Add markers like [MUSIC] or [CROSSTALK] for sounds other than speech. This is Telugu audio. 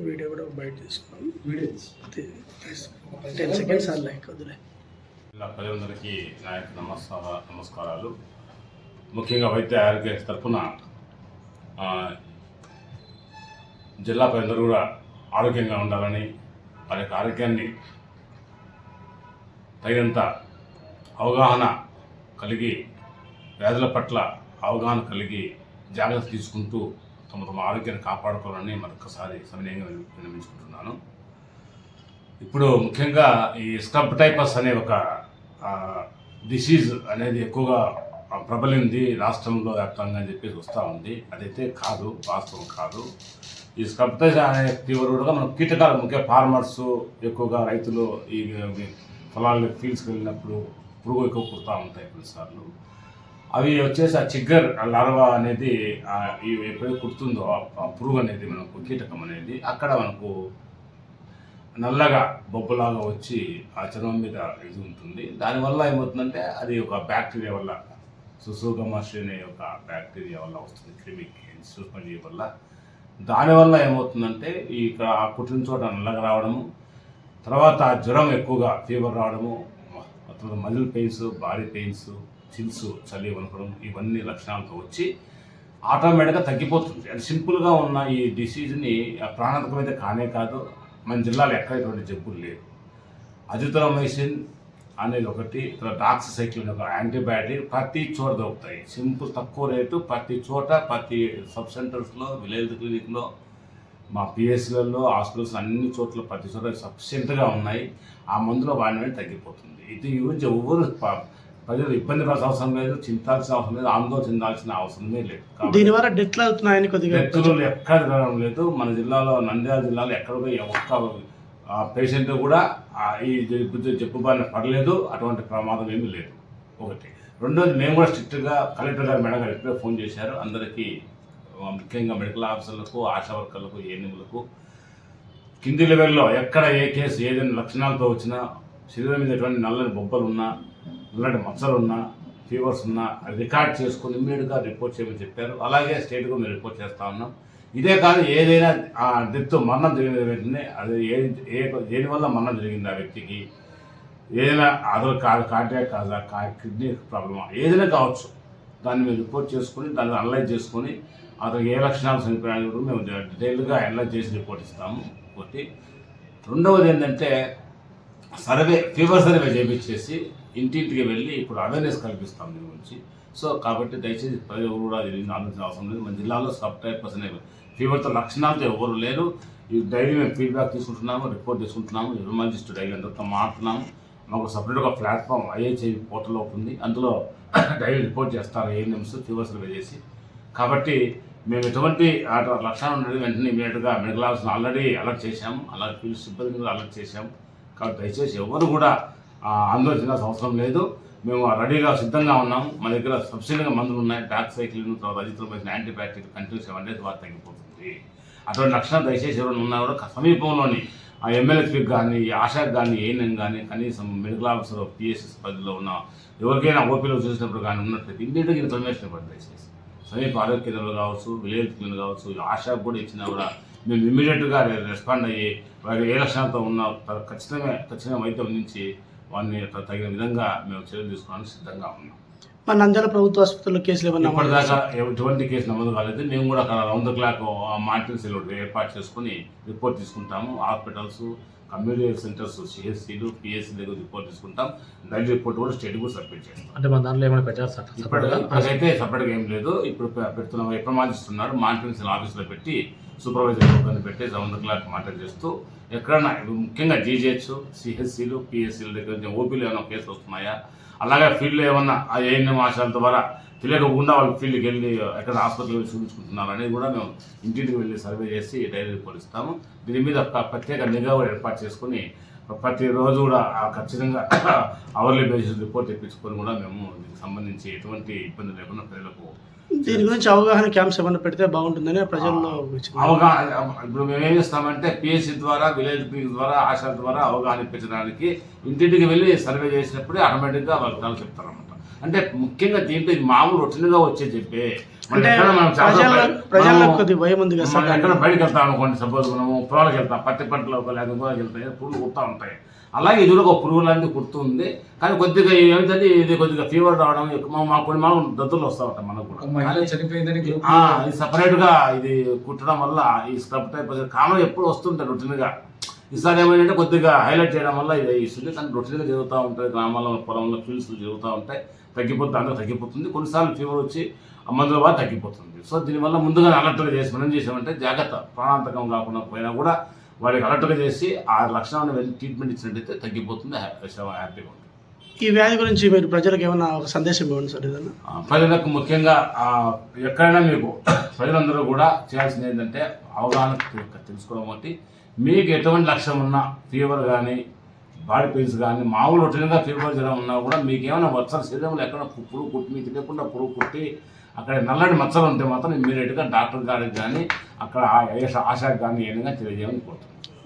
వీడియో కూడా బయట తీసుకున్నాం. వీడియో టెన్ సెకండ్స్ అలా లైక్ వదిలే. ప్రజలందరికీ నా యొక్క నమస్కార నమస్కారాలు. ముఖ్యంగా వైద్య ఆరోగ్య తరఫున ఆ, జిల్లా ప్రజలందరూ కూడా ఆరోగ్యంగా ఉండాలని వారి యొక్క ఆరోగ్యాన్ని తగినంత అవగాహన కలిగి వ్యాధుల పట్ల అవగాహన కలిగి జాగ్రత్త తీసుకుంటూ తమ తమ ఆరోగ్యాన్ని కాపాడుకోవాలని మరొకసారి సవినయంగా విన్నవించుకుంటున్నాను ఇప్పుడు ముఖ్యంగా ఈ స్కబ్ టైపస్ అనే ఒక డిసీజ్ అనేది ఎక్కువగా ప్రబలింది రాష్ట్రంలో వ్యాప్తంగా అని చెప్పేసి వస్తూ ఉంది. అదైతే కాదు వాస్తవం కాదు. ఈ స్కబ్ టైస్ అనే తీవ్రంగా మనం కీటకాలు ముఖ్య ఫార్మర్స్ ఎక్కువగా రైతులు ఈ పొలాల్లో ఫీల్డ్స్కి వెళ్ళినప్పుడు పురుగు ఎక్కువ కుడతా ఉంటాయి కొన్నిసార్లు. అవి వచ్చేసి ఆ చిగ్గర్ ఆ లార్వా అనేది ఎప్పుడైతే కుడుతుందో ఆ- పురుగు అనేది మనకు కీటకం అనేది అక్కడ మనకు నల్లగా బొబ్బలాగా వచ్చి ఆ చర్మం మీద ఇది ఉంటుంది. దానివల్ల ఏమవుతుందంటే అది ఒక బ్యాక్టీరియా వల్ల సుసూగమాషి అనే ఒక బ్యాక్టీరియా వల్ల వస్తుంది క్రిమి సూక్ష్మజీవి వల్ల. దానివల్ల ఏమవుతుందంటే ఈ ఇక్కడ ఆ కుట్టిన చోట నల్లగా రావడము తర్వాత ఆ జ్వరం ఎక్కువగా ఫీవర్ రావడము తర్వాత muscle pains body pains chills చలి వణకడం ఇవన్నీ లక్షణాలతో వచ్చి ఆటోమేటిక్గా తగ్గిపోతుంది. అది సింపుల్గా ఉన్న ఈ డిసీజ్ని ప్రాణాంతకమైతే కానే కాదు మన జిల్లాలో ఎక్కడ ఇటువంటి జబ్బులు లేవు. అజిథ్రోమైసిన్ అనేది ఒకటి తర్వాత డాక్సిసైక్లిన్ ఒక యాంటీబయాటిక్ ప్రతి చోట దొరుకుతాయి. సింపుల్ తక్కువ రేటు ప్రతి చోట ప్రతి సబ్ సెంటర్స్లో విలేజ్ క్లినిక్లో మా పిఎస్లలో హాస్పిటల్స్ అన్ని చోట్ల ప్రతి చోట సఫిషియెంట్గా ఉన్నాయి. ఆ మందులో వాడిన తగ్గిపోతుంది. ఇది యూజ్ ఎవరు ప్రజలు ఇబ్బంది పడాల్సిన అవసరం లేదు చింతాల్సిన అవసరం లేదు ఆందోళన చెందాల్సిన అవసరమే లేదు. దీనివల్ల డెత్లు అవుతున్నాయని కొద్దిగా వ్యక్తులు ఎక్కడ జరగడం లేదు. మన జిల్లాలో నంద్యాల జిల్లాలో ఎక్కడ ఒక్క పేషెంట్ కూడా ఈ జబ్బు జబ్బు బారిన పడలేదు. అటువంటి ప్రమాదం ఏమీ లేదు. ఒకటి. రెండోది మేము కూడా స్ట్రిక్ట్గా కలెక్టర్ గారు మేడం గారు ఇప్పుడే ఫోన్ చేశారు. అందరికీ ముఖ్యంగా మెడికల్ ఆఫీసర్లకు ఆశా వర్కర్లకు ఏఎన్ఎంలకు కింది లెవెల్లో ఎక్కడ ఏ కేసు ఏదైనా లక్షణాలతో వచ్చినా శరీరం మీద ఎటువంటి నల్లని బొబ్బలు ఉన్నా ఇలాంటి మచ్చలు ఉన్నా ఫీవర్స్ ఉన్నా అది రికార్డ్ చేసుకుని ఇమ్మీడియట్గా రిపోర్ట్ చేయమని చెప్పారు. అలాగే స్టేట్గా మేము రిపోర్ట్ చేస్తా ఉన్నాం. ఇదే కాదు ఏదైనా ఆ డెత్ మరణం జరిగిన వ్యక్తిని అది ఏ ఏ దేనివల్ల మరణం జరిగింది ఆ వ్యక్తికి? ఏదైనా అదర్ కాదు కార్డియాక్ కాదా కా కిడ్నీ ప్రాబ్లమా ఏదైనా కావచ్చు. దాన్ని మేము రిపోర్ట్ చేసుకుని దాన్ని అనలైజ్ చేసుకొని అతనికి ఏ లక్షణాలు చనిపోయాయని కూడా మేము డీటెయిల్గా అనలైజ్ చేసి రిపోర్ట్ ఇస్తాము. ఒకటి రెండవది ఏంటంటే సర్వే ఫీవర్ సర్వే చేయించేసి ఇంటింటికి వెళ్ళి ఇప్పుడు అవేర్నెస్ కల్పిస్తాం దీని గురించి. సో కాబట్టి దయచేసి ప్రజలు కూడా దీన్ని ఆలోచించిన అవసరం లేదు. మన జిల్లాలో సబ్ టైపర్స్ అనే ఫీవర్తో లక్షణాలతో ఎవరు లేరు. ఈ డైలీ మేము ఫీడ్బ్యాక్ తీసుకుంటున్నాము రిపోర్ట్ తీసుకుంటున్నాము న్యూరమాలజిస్ట్ డైలీ అందరితో మాట్లాడుతున్నాము. మాకు సపరేట్గా ప్లాట్ఫామ్ ఐహెచ్ఐ పోర్టల్ అవుతుంది అందులో [COUGHS] డైలీ రిపోర్ట్ చేస్తారు ఏ ఫీవర్ సర్వే చేసి కాబట్టి మేము ఎటువంటి లక్షణాలు ఉండేది వెంటనే ఇమీడియట్గా మెడికల్ ఆఫీస్ని ఆల్రెడీ అలర్ట్ చేశాము. అలాగే ఫీల్డ్ సిబ్బందిని కూడా అలర్ట్ చేశాము. కాబట్టి దయచేసి ఎవరు కూడా ఆందోళన అవసరం లేదు. మేము రెడీగా సిద్ధంగా ఉన్నాము మా దగ్గర సబ్సిడీగా మందులు ఉన్నాయి. డాక్ సైక్లిన్ తర్వాత azithromycin antibiotic continues seven days వారు తగ్గిపోతుంది. అటువంటి లక్షణాలు దయచేసి ఎవరైనా ఉన్నా కూడా సమీపంలోని ఆ ఎమ్మెల్యేస్కి కానీ ఆశాకి కానీ ఏఎన్ఎం కానీ కనీసం మెడికల్ ఆఫీసర్ పిఎస్ఎస్ పరిధిలో ఉన్న ఎవరికైనా ఓపీలో చూసినప్పుడు కానీ ఉన్నట్లయితే ఇమ్మీడియట్గా ఇన్ఫర్మేషన్ ఇవ్వండి దయచేసి. సమీప ఆరోగ్య కేంద్రాలు కావచ్చు విలేజ్ క్లినిక్ కావచ్చు ఆశాకు కూడా ఇచ్చినా కూడా మేము ఇమ్మీడియట్గా రెస్పాండ్ అయ్యి వారి ఏ లక్షణాలతో ఉన్న ఖచ్చితంగా ఖచ్చితంగా వైద్యం అందించి వారిని తగిన విధంగా మేము చర్యలు తీసుకోవడానికి సిద్ధంగా ఉన్నాం. మా నంద్యాల ప్రభుత్వ ఆసుపత్రిలో కేసులు ఏమన్నా ఇప్పటిదాకా ఎటువంటి కేసు నమోదు కాలేదు. మేము కూడా అక్కడ round the clock monitoring cell ఏర్పాటు చేసుకుని రిపోర్ట్ తీసుకుంటాము. హాస్పిటల్స్ కమ్యూనిటీ సెంటర్స్ సిఎస్సీలు పిఎస్సీ దగ్గర రిపోర్ట్ తీసుకుంటాం. డైలీ రిపోర్ట్ కూడా స్టేట్ కూడా సబ్మిట్ చేస్తాం. అంటే మన దాంట్లో ఏమైనా పెట్టారు సార్ ఇప్పటి ఇప్పటికైతే సపరేట్గా ఏం లేదు. ఇప్పుడు పెడుతున్నాం ఎప్రమాదిస్తున్నారు మానిటరింగ్ సెల్ ఆఫీస్లో పెట్టి సూపర్వైజర్ ఒకరిని పెట్టి రౌండ్ క్లాక్ మాటలు చేస్తూ ఎక్కడైనా ముఖ్యంగా జీజేహెచ్ సిహెచ్సిలు పిఎస్సీల దగ్గర నుంచి ఓపీలు ఏమైనా కేసులు వస్తున్నాయా? అలాగే ఫీల్డ్లో ఏమన్నా ఆ ఏఎన్ఎం ఆశాల ద్వారా తెలియకుండా వాళ్ళు ఫీల్డ్కి వెళ్ళి ఎక్కడ ఆసుపత్రికి వెళ్ళి చూపించుకుంటున్నారు అనేది కూడా మేము ఇంటింటికి వెళ్ళి సర్వే చేసి డైరీ పోలిస్తాము. దీని మీద ప్రత్యేక నిఘా కూడా ఏర్పాటు చేసుకుని ప్రతిరోజు కూడా ఖచ్చితంగా అవర్లీ బేసిస్ రిపోర్ట్ తెప్పించుకొని కూడా మేము దీనికి సంబంధించి ఎటువంటి ఇబ్బంది లేకుండా ప్రజలకు దీని గురించి అవగాహన క్యాంప్స్ ఏమైనా పెడితే బాగుంటుందని ప్రజల్లో. అవగాహన ఇప్పుడు మేము ఏం చేస్తామంటే పిఎస్సి ద్వారా విలేజ్ క్లినిక్ ద్వారా ఆశా ద్వారా అవగాహన ఇప్పించడానికి ఇంటింటికి వెళ్ళి సర్వే చేసినప్పుడే ఆటోమేటిక్గా వాళ్ళు చెప్తారన్నమాట. అంటే ముఖ్యంగా దీంట్లో ఇది మామూలు రొటీన్గా వచ్చే చెప్పే. ఎక్కడ బయటకు వెళ్తాం అనుకోండి సపోజ్ మనము పొలాలకు వెళ్తాం పత్తి లేదా ఇంకోకి వెళ్తాయి పురుగులు కుడతా ఉంటాయి. అలాగే ఇది కూడా ఒక పురుగు లాంటి కుడుతుంది కానీ కొద్దిగా ఏమిటంటే ఇది కొద్దిగా ఫీవర్ రావడం ఎక్కువ మా కొన్ని మనం దద్దులు వస్తూ ఉంటాయి మనకు కూడా. ఇది separate గా ఇది కుట్టడం వల్ల ఈ స్క్రబ్ టైప్ కామన్ ఎప్పుడు వస్తుంటాయి రొటీన్గా ఈసారి ఏమైందంటే కొద్దిగా హైలైట్ చేయడం వల్ల ఇది ఇస్తుంది కానీ రొటీన్గా జరుగుతూ ఉంటాయి. గ్రామాల్లో పొలంలో ఫీల్డ్స్ జరుగుతూ ఉంటాయి. తగ్గిపోతుంది అందరూ తగ్గిపోతుంది. కొన్నిసార్లు ఫీవర్ వచ్చి మందుల బాగా తగ్గిపోతుంది. సో దీనివల్ల ముందుగా అలర్ట్గా చేసి మనం చేసామంటే జాగ్రత్త ప్రాణాంతకం కాకుండా పోయినా కూడా వాడికి అలర్ట్గా చేసి ఆ లక్షణాలను వెళ్ళి ట్రీట్మెంట్ ఇచ్చినట్టయితే తగ్గిపోతుంది హ్యా- హ్యాపీగా ఉంటుంది. ఈ వ్యాధి గురించి మీరు ప్రజలకు ఏమైనా ఒక సందేశం ఇవ్వండి సార్ ఏదైనా? ఆ, ప్రజలకు ముఖ్యంగా ఎక్కడైనా మీకు ప్రజలందరూ కూడా చేయాల్సింది ఏంటంటే అవగాహన తెలుసుకోవడం ఒకటి. మీకు ఎటువంటి లక్ష్యం ఉన్నా ఫీవర్ కానీ బాడీ పెయిన్స్ కానీ మామూలు రొటీన్గా ఫీవర్ జ్వరం ఉన్నా కూడా మీకు ఏమైనా మచ్చలు శరీరంలో ఎక్కడ పురుగు కుట్టి మీకు తెలియకుండా పురుగు కుట్టి అక్కడ నల్లటి మచ్చలు ఉంటే మాత్రం ఇమ్మీడియట్గా డాక్టర్ గారికి కానీ అక్కడ ఆ- ఆశాకి కానీ ఏదైనా తెలియజేయమని కోరుతున్నాను